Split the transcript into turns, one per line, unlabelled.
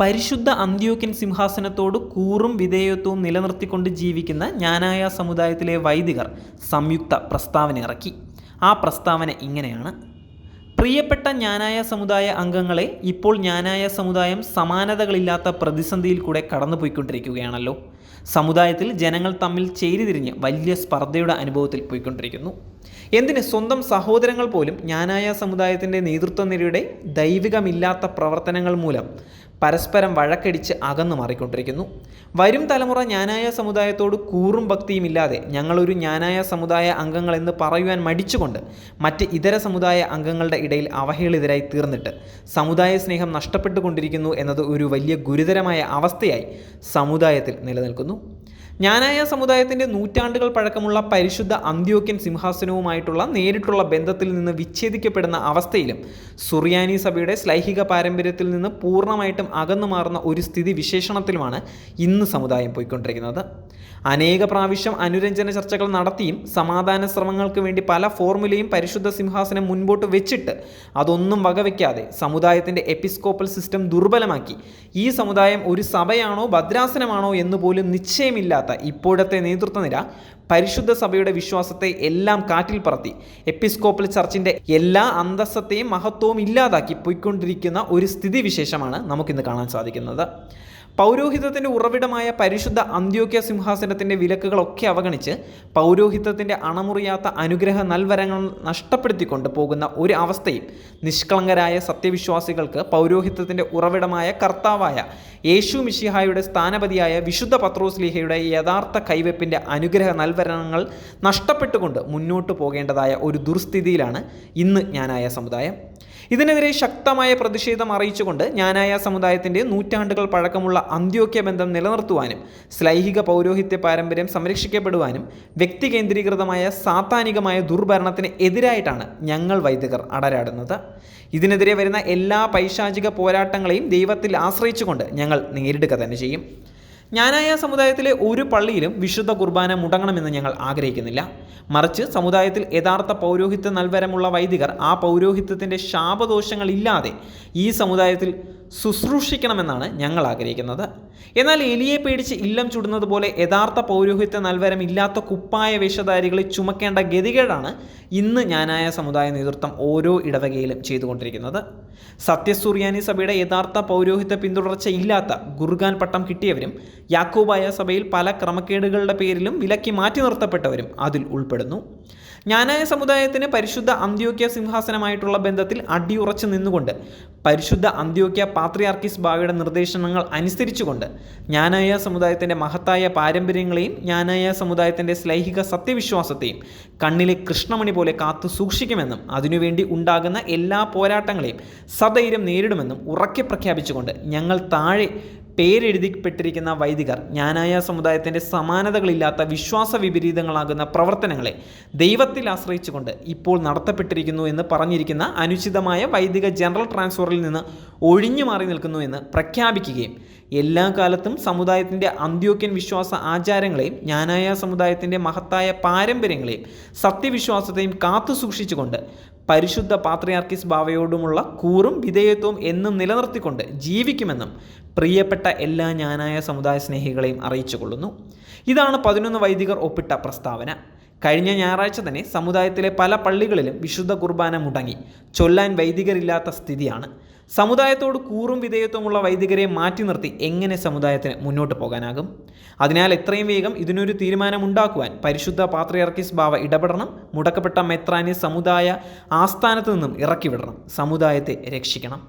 പരിശുദ്ധ അന്ത്യോക്യൻ സിംഹാസനത്തോട് കൂറും വിധേയത്വവും നിലനിർത്തിക്കൊണ്ട് ജീവിക്കുന്ന ജ്ഞാനായ സമുദായത്തിലെ വൈദികർ സംയുക്ത പ്രസ്താവന ഇറക്കി. ആ പ്രസ്താവന ഇങ്ങനെയാണ്. പ്രിയപ്പെട്ട ജ്ഞാനായ സമുദായ അംഗങ്ങളെ ഇപ്പോൾ ജ്ഞാനായ സമുദായം സമാനതകളില്ലാത്ത പ്രതിസന്ധിയിൽ കൂടെ കടന്നുപോയിക്കൊണ്ടിരിക്കുകയാണല്ലോ. സമുദായത്തിൽ ജനങ്ങൾ തമ്മിൽ ചേരിതിരിഞ്ഞ് വലിയ സ്പർദ്ധയുടെ അനുഭവത്തിൽ പോയിക്കൊണ്ടിരിക്കുന്നു. എന്തിന് സ്വന്തം സഹോദരങ്ങൾ പോലും ജ്ഞാനായ സമുദായത്തിന്റെ നേതൃത്വ നിരയുടെ ദൈവികമില്ലാത്ത പ്രവർത്തനങ്ങൾ മൂലം പരസ്പരം വഴക്കടിച്ച് അകന്നു മാറിക്കൊണ്ടിരിക്കുന്നു. വരും തലമുറ ജ്ഞാനായ സമുദായത്തോട് കൂറും ഭക്തിയും ഇല്ലാതെ ഞങ്ങളൊരു ജ്ഞാനായ സമുദായ അംഗങ്ങളെന്ന് പറയുവാൻ മടിച്ചുകൊണ്ട് മറ്റ് ഇതര സമുദായ അംഗങ്ങളുടെ ഇടയിൽ അവഹേളിതരായി തീർന്നിട്ട് സമുദായ സ്നേഹം നഷ്ടപ്പെട്ടുകൊണ്ടിരിക്കുന്നു എന്നത് ഒരു വലിയ ഗുരുതരമായ അവസ്ഥയായി സമുദായത്തിൽ നിലനിൽക്കുന്നു. ജ്ഞാനായ സമുദായത്തിന്റെ നൂറ്റാണ്ടുകൾ പഴക്കമുള്ള പരിശുദ്ധ അന്ത്യോക്യൻ സിംഹാസനവുമായിട്ടുള്ള നേരിട്ടുള്ള ബന്ധത്തിൽ നിന്ന് വിച്ഛേദിക്കപ്പെടുന്ന അവസ്ഥയിലും സുറിയാനി സഭയുടെ ശ്ലൈഹിക പാരമ്പര്യത്തിൽ നിന്ന് പൂർണമായിട്ടും അകന്നു മാറുന്ന ഒരു സ്ഥിതി വിശേഷണത്തിലുമാണ് ഇന്ന് സമുദായം പോയിക്കൊണ്ടിരിക്കുന്നത്. അനേക പ്രാവശ്യം അനുരഞ്ജന ചർച്ചകൾ നടത്തിയും സമാധാന ശ്രമങ്ങൾക്ക് വേണ്ടി പല ഫോർമുലയും പരിശുദ്ധ സിംഹാസനം മുൻപോട്ട് വെച്ചിട്ട് അതൊന്നും വകവയ്ക്കാതെ സമുദായത്തിന്റെ എപ്പിസ്കോപ്പൽ സിസ്റ്റം ദുർബലമാക്കി. ഈ സമുദായം ഒരു സഭയാണോ ഭദ്രാസനമാണോ എന്ന് പോലും നിശ്ചയമില്ലാത്ത ഇപ്പോഴത്തെ നേതൃത്വ നിര പരിശുദ്ധ സഭയുടെ വിശ്വാസത്തെ എല്ലാം കാറ്റിൽ പറത്തി. എപ്പിസ്കോപ്പൽ ചർച്ചിന്റെ എല്ലാ അന്തസ്സത്തെയും മഹത്വവും ഇല്ലാതാക്കി പോയിക്കൊണ്ടിരിക്കുന്ന ഒരു സ്ഥിതിവിശേഷമാണ് നമുക്കിന്ന് കാണാൻ സാധിക്കുന്നത്. പൗരോഹിത്യത്തിന്റെ ഉറവിടമായ പരിശുദ്ധ അന്ത്യോക്യ സിംഹാസനത്തിന്റെ വിലക്കുകളൊക്കെ അവഗണിച്ച് പൗരോഹിത്യത്തിന്റെ അണമുറിയാത്ത അനുഗ്രഹ നൽവരങ്ങൾ നഷ്ടപ്പെടുത്തിക്കൊണ്ട് പോകുന്ന ഒരു അവസ്ഥയും നിഷ്കളങ്കരായ സത്യവിശ്വാസികൾക്ക് പൗരോഹിത്യത്തിന്റെ ഉറവിടമായ കർത്താവായ യേശു മിഷിഹായുടെ സ്ഥാനപതിയായ വിശുദ്ധ പത്രോസ്ലിഹയുടെ യഥാർത്ഥ കൈവെപ്പിന്റെ അനുഗ്രഹ നൽവരണങ്ങൾ നഷ്ടപ്പെട്ടുകൊണ്ട് മുന്നോട്ട് പോകേണ്ടതായ ഒരു ദുർസ്ഥിതിയിലാണ് ഇന്ന് ഞാനായ സമുദായം. ഇതിനെതിരെ ശക്തമായ പ്രതിഷേധം അറിയിച്ചുകൊണ്ട് ജ്ഞാനായ സമുദായത്തിന്റെ നൂറ്റാണ്ടുകൾ പഴക്കമുള്ള അന്ത്യോക്യ ബന്ധം നിലനിർത്തുവാനും ശ്ലൈഹിക പൗരോഹിത്യ പാരമ്പര്യം സംരക്ഷിക്കപ്പെടുവാനും വ്യക്തി കേന്ദ്രീകൃതമായ സാത്താനികമായ ദുർഭരണത്തിന് എതിരായിട്ടാണ് ഞങ്ങൾ വൈദികർ അടരാടുന്നത്. ഇതിനെതിരെ വരുന്ന എല്ലാ പൈശാചിക പോരാട്ടങ്ങളെയും ദൈവത്തിൽ ആശ്രയിച്ചുകൊണ്ട് ഞങ്ങൾ നേരിടുക തന്നെ ചെയ്യും. ജ്ഞാനായ സമുദായത്തിലെ ഒരു പള്ളിയിലും വിശുദ്ധ കുർബാന മുടങ്ങണമെന്ന് ഞങ്ങൾ ആഗ്രഹിക്കുന്നില്ല. മറിച്ച് സമുദായത്തിൽ യഥാർത്ഥ പൗരോഹിത്യ നൽവരമുള്ള വൈദികർ ആ പൗരോഹിത്യത്തിന്റെ ശാപദോഷങ്ങളില്ലാതെ ഈ സമുദായത്തിൽ ശുശ്രൂഷിക്കണമെന്നാണ് ഞങ്ങൾ ആഗ്രഹിക്കുന്നത്. എന്നാൽ എലിയെ പേടിച്ച് ഇല്ലം ചുടുന്നത് പോലെ യഥാർത്ഥ പൗരോഹിത്യ നൽവരം ഇല്ലാത്ത കുപ്പായ വേഷധാരികളെ ചുമക്കേണ്ട ഗതികേടാണ് ഇന്ന് ഞാനായ സമുദായ നേതൃത്വം ഓരോ ഇടവകയിലും ചെയ്തുകൊണ്ടിരിക്കുന്നത്. സത്യസൂര്യാനി സഭയുടെ യഥാർത്ഥ പൗരോഹിത്യ പിന്തുടർച്ച ഇല്ലാത്ത ഗുർഗാൻ പട്ടം കിട്ടിയവരും യാക്കോബായ സഭയിൽ പല ക്രമക്കേടുകളുടെ പേരിലും വിലക്കി മാറ്റി നിർത്തപ്പെട്ടവരും അതിൽ ഉൾപ്പെടുന്നു. ജ്ഞാനായ സമുദായത്തിന് പരിശുദ്ധ അന്ത്യോക്യ സിംഹാസനമായിട്ടുള്ള ബന്ധത്തിൽ അടിയുറച്ചു നിന്നുകൊണ്ട് പരിശുദ്ധ അന്ത്യോക്യ പാത്രിയാർക്കിസ് ബാവയുടെ നിർദ്ദേശങ്ങൾ അനുസരിച്ചുകൊണ്ട് ജ്ഞാനായ സമുദായത്തിന്റെ മഹത്തായ പാരമ്പര്യങ്ങളെയും ജ്ഞാനായ സമുദായത്തിന്റെ ശ്ലൈഹിക സത്യവിശ്വാസത്തെയും കണ്ണിലെ കൃഷ്ണമണി പോലെ കാത്തു സൂക്ഷിക്കുമെന്നും അതിനുവേണ്ടി ഉണ്ടാകുന്ന എല്ലാ പോരാട്ടങ്ങളെയും സധൈര്യം നേരിടുമെന്നും ഉറക്കെ പ്രഖ്യാപിച്ചുകൊണ്ട് ഞങ്ങൾ താഴെ പേരെഴുതിപ്പെട്ടിരിക്കുന്ന വൈദികർ ഞാനായ സമുദായത്തിന്റെ സമാനതകളില്ലാത്ത വിശ്വാസ വിപരീതങ്ങളാകുന്ന പ്രവർത്തനങ്ങളെ ദൈവത്തിൽ ആശ്രയിച്ചുകൊണ്ട് ഇപ്പോൾ നടത്തപ്പെട്ടിരിക്കുന്നു എന്ന് പറഞ്ഞിരിക്കുന്ന അനുചിതമായ വൈദിക ജനറൽ ട്രാൻസ്ഫറിൽ നിന്ന് ഒഴിഞ്ഞു മാറി നിൽക്കുന്നു എന്ന് പ്രഖ്യാപിക്കുകയും എല്ലാ കാലത്തും സമുദായത്തിന്റെ അന്ത്യോക്യൻ വിശ്വാസ ആചാരങ്ങളെയും ഞാനായ സമുദായത്തിന്റെ മഹത്തായ പാരമ്പര്യങ്ങളെയും സത്യവിശ്വാസത്തെയും കാത്തു സൂക്ഷിച്ചുകൊണ്ട് പരിശുദ്ധ പാത്രിയാർക്കിസ് ബാവയോടുമുള്ള കൂറും വിധേയത്വവും എന്നും നിലനിർത്തിക്കൊണ്ട് ജീവിക്കുമെന്നും പ്രിയപ്പെട്ട എല്ലാ ഞാനായ സമുദായ സ്നേഹികളെയും അറിയിച്ചു കൊള്ളുന്നു ഇതാണ് പതിനൊന്ന് വൈദികർ ഒപ്പിട്ട പ്രസ്താവന. കഴിഞ്ഞ ഞായറാഴ്ച തന്നെ സമുദായത്തിലെ പല പള്ളികളിലും വിശുദ്ധ കുർബാന മുടങ്ങി. ചൊല്ലാൻ വൈദികരില്ലാത്ത സ്ഥിതിയാണ്. സമുദായത്തോട് കൂറും വിധേയത്വമുള്ള വൈദികരെ മാറ്റി നിർത്തി എങ്ങനെ സമുദായത്തിന് മുന്നോട്ട് പോകാനാകും? അതിനാൽ എത്രയും വേഗം ഇതിനൊരു തീരുമാനമുണ്ടാക്കുവാൻ പരിശുദ്ധ പാത്രിയർക്കിസ് ബാവ ഇടപെടണം. മുടക്കപ്പെട്ട മെത്രാനെ സമുദായ ആസ്ഥാനത്ത് നിന്നും ഇറക്കിവിടണം. സമുദായത്തെ രക്ഷിക്കണം.